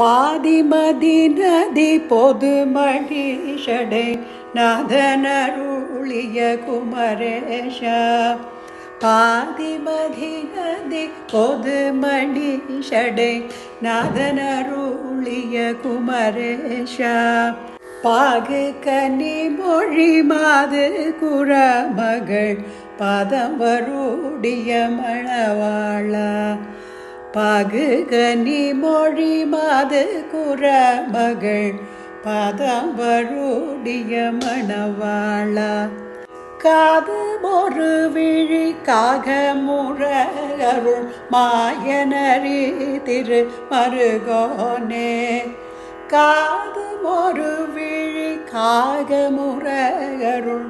பாதிமதி நதி பொது மகிஷடை நாதனருளிய குமரேஷ. பாதிமதி நதி பொது மணிஷடை நாதனருளிய குமரேஷ. பாகு கனி மொழி மாது குரமகள் பதம் வருடிய மணவாளா. பாகு கனி மொழி மாது குரமகள் பதம் வருடிய மணவாளா. காது ஒரு விழி காக முறையருள் மாயனரி திரு மருகோனே. காது ஒரு விழி காக முறையருள்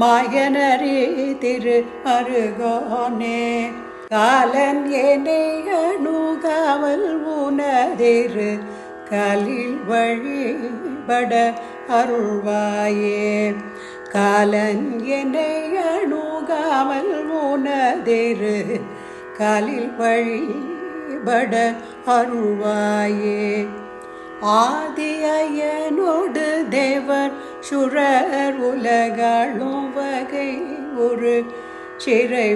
மாயனரி திரு மருகோனே. காலன் என்னை அணுகாமல் உனதிரு கலில் வழிபட அருள்வாயே. காலன் என்னை அணுகாமல் உனதிரு கலில் வழிபட அருள்வாயே. ஆதியனோடு தேவர் சுழர் உலகாளும் வகை ஒரு சிறை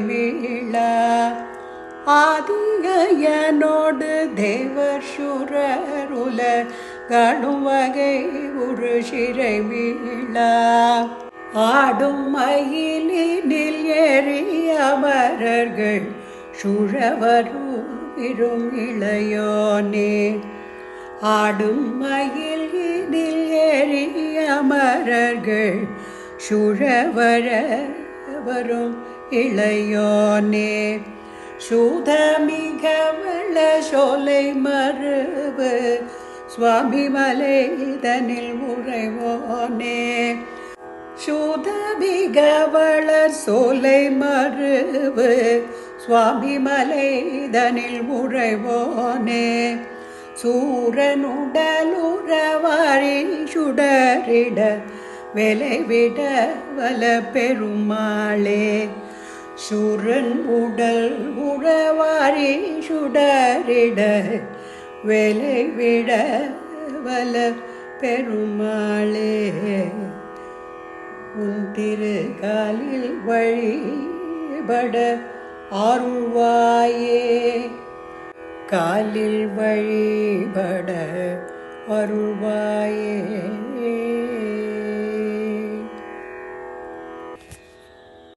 ஆதியனோடு தேவர் சுரர் உலகாளும் வகை ஒரு சிறை மீளா ஆடும் மயிலினில் ஏறிய அமரர்கள் சுழவரும் இரும் இளையோனே. ஆடும் மயிலினில் ஏறிய அமரர்கள் சுழவர வரும் இளையோனே சூதமிக வள சோலை மறுவு சுவாமி மலைதனில் உறைவோனே. சூதமிக வளர் சோலை மறுவு சுவாமி மலைதனில் உறைவோனே. சூரனுடலுறவாரி சுடரிட விளைவிட வல பெருமாளே. சுரன் உடல் உறவாரி சுடரிட வேலை விட வல பெருமாளே. உன் திருகாலில் வழிபட அருள்வாயே. காலில் வழிபட அருள்வாயே.